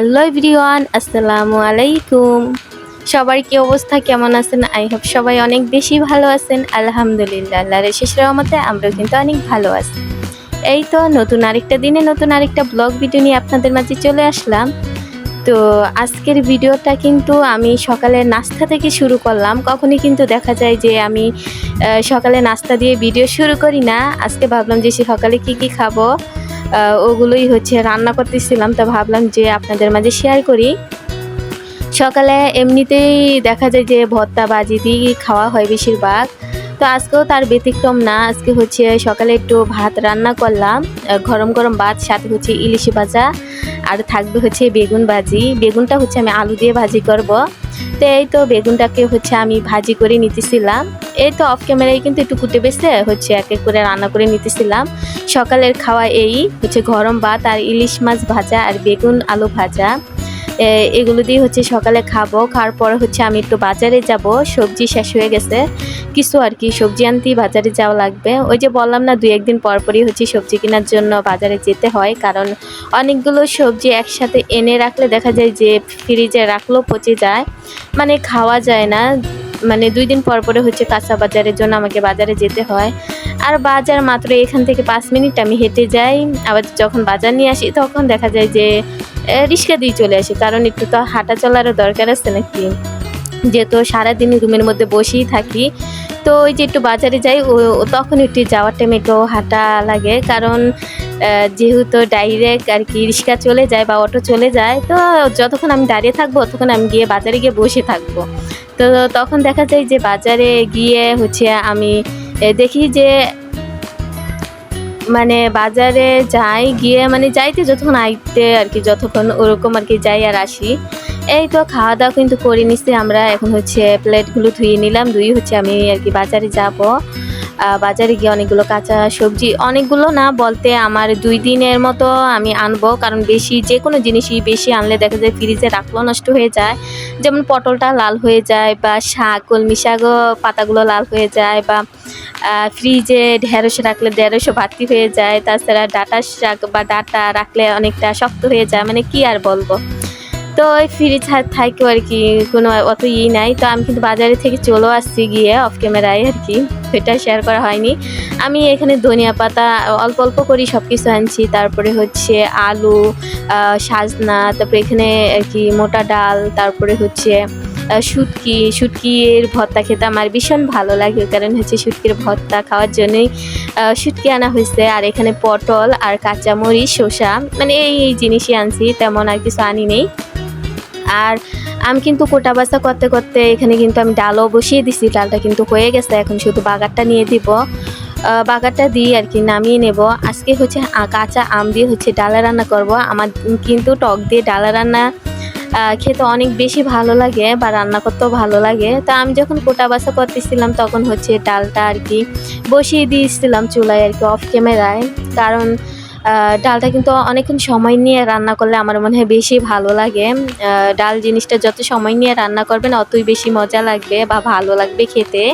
Hello everyone, আসসালামু আলাইকুম। সবার কি অবস্থা? কেমন আছেন? আই হোপ সবাই অনেক বেশি ভালো আছেন। আলহামদুলিল্লাহ, আল্লাহর শেষ রহমতে আমরাও কিন্তু অনেক ভালো আছি। এই তো নতুন আরেকটা দিনে নতুন আরেকটা ব্লগ ভিডিও নিয়ে আপনাদের মাঝে চলে আসলাম। তো আজকের ভিডিওটা কিন্তু আমি সকালে নাস্তা থেকে শুরু করলাম। কখনই কিন্তু দেখা যায় যে আমি সকালে নাস্তা দিয়ে ভিডিও শুরু করি না। আজকে ভাবলাম যে সে সকালে কি কি খাব? ওগুলোই হচ্ছে রান্না করতেছিলাম, তো ভাবলাম যে আপনাদের মাঝে শেয়ার করি। সকালে এমনিতেই দেখা যায় যে ভর্তা বাজি দিয়ে খাওয়া হয় বেশিরভাগ। তো আজকেও তার ব্যতিক্রম না, আজকে হচ্ছে সকালে একটু ভাত রান্না করলাম গরম গরম ভাত, সাথে হচ্ছে ইলিশ ভাজা, আর থাকবে হচ্ছে বেগুন ভাজি। বেগুনটা হচ্ছে আমি আলু দিয়ে ভাজি করব। তো এই তো বেগুনটাকে হচ্ছে আমি ভাজি করে নিতেছিলাম। এই তো অফ ক্যামেরায় কিন্তু একটু কুটে বেছে হচ্ছে, এক এক করে রান্না করে নিতেছিলাম। সকালের খাওয়া এই, হচ্ছে গরম ভাত আর ইলিশ মাছ ভাজা আর বেগুন আলু ভাজা। এগুলো দিয়ে হচ্ছে সকালে খাব, খাওয়ার পর হচ্ছে আমি একটু বাজারে যাব, সবজি শেষ হয়ে গেছে। কিছু আর কি, সবজি আনতেই বাজারে যাওয়া লাগবে। ওই যে বললাম না, দুই একদিন পর পরই হচ্ছে সবজি কেনার জন্য বাজারে যেতে হয়, কারণ অনেকগুলো সবজি একসাথে এনে রাখলে দেখা যায় যে ফ্রিজে রাখলেও পচে যায়। মানে খাওয়া যায় না। মানে দুই দিন পর পরে হচ্ছে কাঁচা বাজারের জন্য আমাকে বাজারে যেতে হয়। আর বাজার মাত্র এখান থেকে পাঁচ মিনিট আমি হেঁটে যাই। আবার যখন বাজার নিয়ে আসি তখন দেখা যায় যে রিক্সা দিয়ে চলে আসি। কারণ একটু তো হাঁটা চলারও দরকার আছে নাকি? যেহেতু সারাদিন রুমের মধ্যে বসেই থাকি। তো ওই যে একটু বাজারে যাই, ও তখন একটু যাওয়ার টাইমে একটু হাঁটা লাগে। কারণ যেহেতু ডাইরেক্ট আর কি রিক্সা চলে যায় বা অটো চলে যায়, তো যতক্ষণ আমি দাঁড়িয়ে থাকব ততক্ষণ আমি গিয়ে বাজারে গিয়ে বসে থাকব। তো তখন দেখা যায় যে বাজারে গিয়ে হচ্ছে আমি দেখি যে মানে বাজারে যাই গিয়ে মানে যাইতে যতক্ষণ আইতে আর কি যতক্ষণ ওরকম আর কি যাই আর আসি, এই তো খাওয়া দাওয়া কিন্তু করে নিচ্ছি আমরা। এখন হচ্ছে প্লেটগুলো ধুয়ে নিলাম, ধুয়ে হচ্ছে আমি আর কি বাজারে যাব। বাজারে গিয়ে অনেকগুলো কাঁচা সবজি, অনেকগুলো না বলতে আমার দুই দিনের মতো আমি আনব, কারণ বেশি যে কোনো জিনিসই বেশি আনলে দেখা যায় ফ্রিজে রাখলেও নষ্ট হয়ে যায়। যেমন পটলটা লাল হয়ে যায় বা শাক, কলমি শাকও পাতাগুলো লাল হয়ে যায় বা ফ্রিজে ঢেঁড়স রাখলে ঢেঁড়সও ভর্তি হয়ে যায়। তাছাড়া ডাটা শাক বা ডাটা রাখলে অনেকটা শক্ত হয়ে যায়। মানে কি আর বলব? তো ওই ফ্রিজ থাকেও আর কি কোনো অত ই নাই। তো আমি কিন্তু বাজারে থেকে চলে আসছি গিয়ে অফ ক্যামেরায় আর কি এটা শেয়ার করা হয়নি। আমি এখানে ধনিয়া পাতা অল্প অল্প করেই সব কিছু আনছি। তারপরে হচ্ছে আলু সাজনা তারপরে এখানে আর কি মোটা ডাল তারপরে হচ্ছে আহ, শুটকি। শুটকির ভর্তা খেতে আমার ভীষণ ভালো লাগে। কারণ হচ্ছে শুটকির ভর্তা খাওয়ার জন্যই শুটকি আনা হয়েছে। আর এখানে পটল আর কাঁচামরিচ শসা মানে এই এই জিনিসই আনছি। তেমন আর কিছু আনি নেই। আর আমি কিন্তু কোটা বাসা করতে করতে এখানে কিন্তু আমি ডালও বসিয়ে দিছি। ডালটা কিন্তু হয়ে গেছে, এখন শুধু বাগারটা নিয়ে দিব। বাগারটা দিয়ে আর কি নামিয়ে নেব। আজকে হচ্ছে কাঁচা আম দিয়ে হচ্ছে ডালা রান্না করব। আমার কিন্তু টক দিয়ে ডালা রান্না খেতে অনেক বেশি ভালো লাগে বা রান্না করতেও ভালো লাগে। তা আমি যখন কোটা বাসা করতেছিলাম তখন হচ্ছে ডালটা আর কি বসিয়ে দিয়েছিলাম চুলায় আর কি অফ ক্যামেরায় কারণ ডালটা কিন্তু অনেকক্ষণ সময় নিয়ে রান্না করলে আমার মনে হয় বেশি ভালো লাগে। ডাল জিনিসটা যত সময় নিয়ে রান্না করবেন, অতই বেশি মজা লাগবে বা ভালো লাগবে খেতে।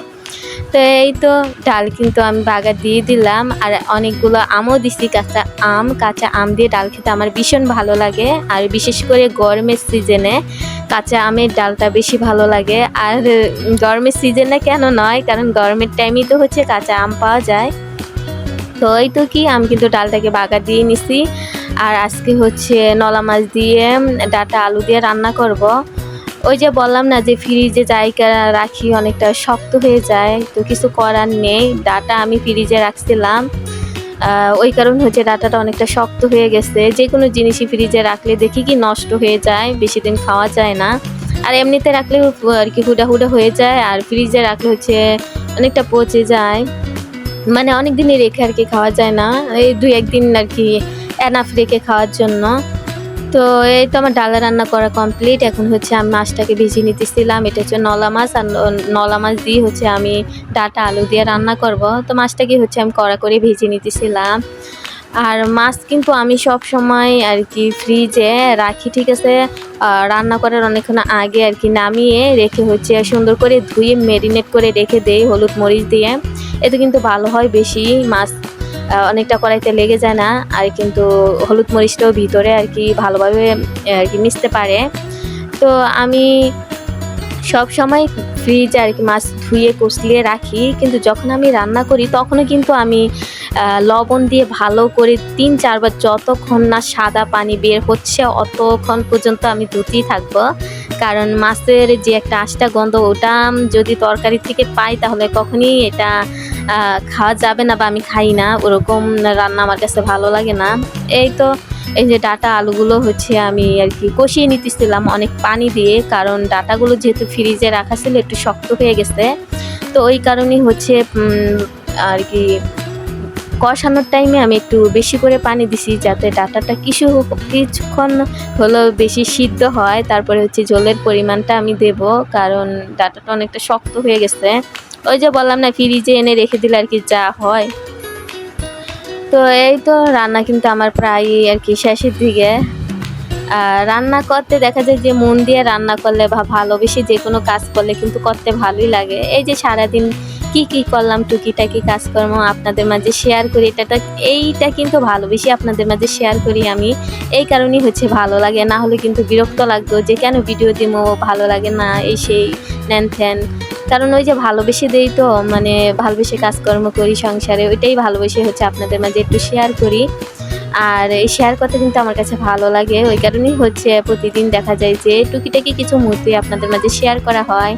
তো এই তো ডাল কিন্তু আমি বাগার দিয়ে দিলাম, আর অনেকগুলো আমও দিছি, কাঁচা আম কাঁচা আম দিয়ে ডাল খেতে আমার ভীষণ ভালো লাগে। আর বিশেষ করে গরমের সিজনে কাঁচা আমের ডালটা বেশি ভালো লাগে। আর গরমের সিজনে কেন নয়, কারণ গরমের টাইমেই তো হচ্ছে কাঁচা আম পাওয়া যায়। তো এই তো কি, আমি কিন্তু ডালটাকে বাগা দিয়ে নিছি। আর আজকে হচ্ছে নলা মাছ দিয়ে ডাটা আলু দিয়ে রান্না করব। ওই যে বললাম না যে ফ্রিজে জায়গা রাখি অনেকটা শক্ত হয়ে যায়, তো কিছু করার নেই। ডাটা আমি ফ্রিজে রাখছিলাম। ওই কারণ হচ্ছে ডাটাটা অনেকটা শক্ত হয়ে গেছে। যে কোনো জিনিসই ফ্রিজে রাখলে দেখি কি নষ্ট হয়ে যায়, বেশি দিন খাওয়া যায় না। আর এমনিতে রাখলে আর কি হুডা হুডা হয়ে যায়, আর ফ্রিজে রাখলে হচ্ছে অনেকটা পচে যায়। মানে অনেক দিনই রেখে আর কি খাওয়া যায় না। এই দুই একদিন আর কি এনাফ রেখে খাওয়ার জন্য। তো এই তো আমার ডালা রান্না করা কমপ্লিট এখন হচ্ছে আমি মাছটাকে ভেজে নিতেছিলাম। এটা হচ্ছে নলা মাছ আর নলা মাছ দিয়ে হচ্ছে আমি ডাটা আলু দিয়ে রান্না করব। তো মাছটাকে হচ্ছে আমি কড়া করে ভেজে নিতেছিলাম। আর মাছ কিন্তু আমি সব সময় আর কি ফ্রিজে রাখি, ঠিক আছে? রান্না করার অনেকক্ষণ আগে আর কি নামিয়ে রেখে হচ্ছে সুন্দর করে ধুয়ে মেরিনেট করে রেখে দেই হলুদ মরিচ দিয়ে। এতে কিন্তু ভালো হয় বেশি, মাছ অনেকটা কড়াইতে লেগে যায় না, আর কিন্তু হলুদ মরিচটাও ভিতরে আর কি ভালোভাবে আর কি মিশতে পারে। তো আমি সব সময় ফ্রিজে আর কি মাছ ধুয়ে, কষলিয়ে রাখি, কিন্তু যখন আমি রান্না করি, তখনও কিন্তু আমি লবণ দিয়ে ভালো করে তিন চারবার যতক্ষণ না সাদা পানি বের হচ্ছে, অতক্ষণ পর্যন্ত আমি ধুতেই থাকব। কারণ মাছের যে একটা আশটা গন্ধ, ওটা যদি তরকারি থেকে পাই তাহলে কখনই এটা খাওয়া যাবে না বা আমি খাই না। ওরকম রান্না আমার কাছে ভালো লাগে না। এই তো, এই যে ডাটা আলুগুলো হচ্ছে আমি আর কি কষিয়ে নিতেছিলাম অনেক পানি দিয়ে, কারণ ডাটাগুলো যেহেতু ফ্রিজে রাখা ছিল, একটু শক্ত হয়ে গেছে। তো ওই কারণেই হচ্ছে আর কি কষানোর টাইমে আমি একটু বেশি করে পানি দিছি যাতে ডাটাটা কিছু কিছুক্ষণ হলো বেশি সিদ্ধ হয়। তারপরে হচ্ছে জলের পরিমাণটা আমি দেব, কারণ ডাটাটা অনেকটা শক্ত হয়ে গেছে। ওই যে বললাম না ফ্রিজে এনে রেখে দিলে আর কি যা হয়। তো এই তো রান্না কিন্তু আমার প্রায় আর কি শেষের দিকে। আর রান্না করতে দেখা যায় যে মন দিয়ে রান্না করলে বা ভালোবেসে যে কোনো কাজ করলে কিন্তু করতে ভালোই লাগে। এই যে সারাদিন কি কি করলাম, টুকিটাকি কাজকর্ম আপনাদের মাঝে শেয়ার করি, এটা এইটা কিন্তু ভালোবেসে আপনাদের মাঝে শেয়ার করি আমি। এই কারণেই হচ্ছে ভালো লাগে, না হলে কিন্তু বিরক্ত লাগতো যে কেন ভিডিও দিমো ভালো লাগে না, এই সেই, নেন ফ্যান কারণ ওই যে ভালোবেসে দেই তো মানে ভালোবেসে কাজকর্ম করি সংসারে, ওইটাই ভালোবেসে হচ্ছে আপনাদের মাঝে একটু শেয়ার করি। আর এই শেয়ার করতে কিন্তু আমার কাছে ভালো লাগে, ওই কারণেই হচ্ছে প্রতিদিন দেখা যায় যে টুকিটাকি কিছু মুহূর্তে আপনাদের মাঝে শেয়ার করা হয়।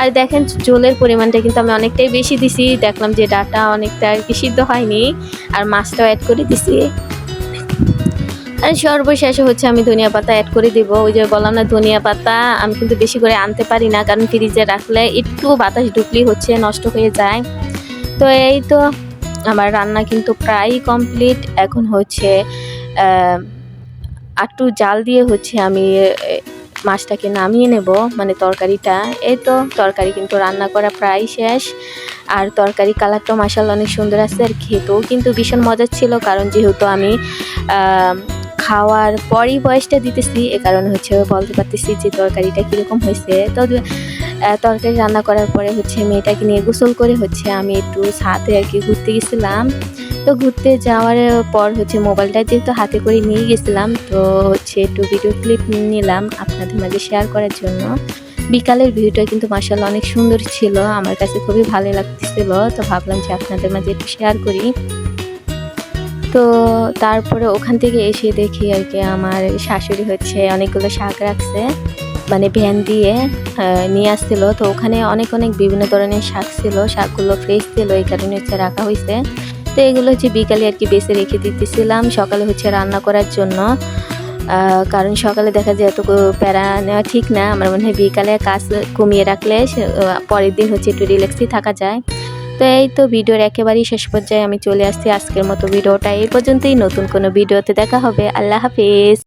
আর দেখেন জলের পরিমাণটা কিন্তু আমি অনেকটাই বেশি দিছি। দেখলাম যে ডাটা অনেকটা আর কি সিদ্ধ হয়নি, আর মাছটাও অ্যাড করে দিছি। আর সর্বশেষে হচ্ছে আমি ধনিয়া পাতা অ্যাড করে দিব। ওই যে বললাম না, ধনিয়া পাতা আমি কিন্তু বেশি করে আনতে পারি না, কারণ ফ্রিজে রাখলে একটু বাতাস ঢুকলেই হচ্ছে, নষ্ট হয়ে যায়। তো এই তো আমার রান্না কিন্তু প্রায় কমপ্লিট এখন হচ্ছে একটু জাল দিয়ে হচ্ছে আমি মাছটাকে নামিয়ে নেব মানে তরকারিটা। এই তো, তরকারি কিন্তু রান্না করা প্রায় শেষ। আর তরকারি কালারটাও মাসাল অনেক সুন্দর আছে আর খেতেও কিন্তু ভীষণ মজার ছিল, কারণ যেহেতু আমি খাওয়ার পরই বয়সটা দিতেছি, এ কারণে হচ্ছে বলতে পারতেছি যে তরকারিটা কীরকম হয়েছে। তো তরকারি রান্না করার পরে হচ্ছে মেয়েটাকে নিয়ে গোসল করে হচ্ছে আমি একটু সাথে আর কি ঘুরতে গেছিলাম। তো ঘুরতে যাওয়ার পর হচ্ছে মোবাইলটা যেহেতু হাতে করে নিয়ে গেছিলাম, তো হচ্ছে একটু ভিডিও ক্লিপ নিলাম আপনাদের মাঝে শেয়ার করার জন্য। বিকালের ভিডিওটা কিন্তু মাসাল্লাহ অনেক সুন্দর ছিল, আমার কাছে খুবই ভালো লাগতেছিল, তো ভাবলাম যে আপনাদের মাঝে একটু শেয়ার করি। তো তারপরে ওখান থেকে এসে দেখি আর কি আমার শাশুড়ি হচ্ছে অনেকগুলো শাক রাখছে মানে ভ্যান দিয়ে নিয়ে আসছিল। তো ওখানে অনেক অনেক বিভিন্ন ধরনের শাক ছিল, শাকগুলো ফ্রেশ ছিল, এই কারণে হচ্ছে রাখা হয়েছে। তো এগুলো হচ্ছে বিকালে আর কি বেছে রেখে দিতেছিলাম, সকালে হচ্ছে রান্না করার জন্য। কারণ সকালে দেখা যায় এত প্যারা নেওয়া ঠিক না, আমার মনে হয় বিকালে কাজ কমিয়ে রাখলে পরের দিন হচ্ছে একটু রিল্যাক্সই থাকা যায়। তো এই তো ভিডিওর একেবারেই শেষ পর্যায়ে আমি চলে আসছি আজকের মতো ভিডিওটা। এই পর্যন্তই নতুন কোনো ভিডিওতে দেখা হবে। আল্লাহ হাফিজ।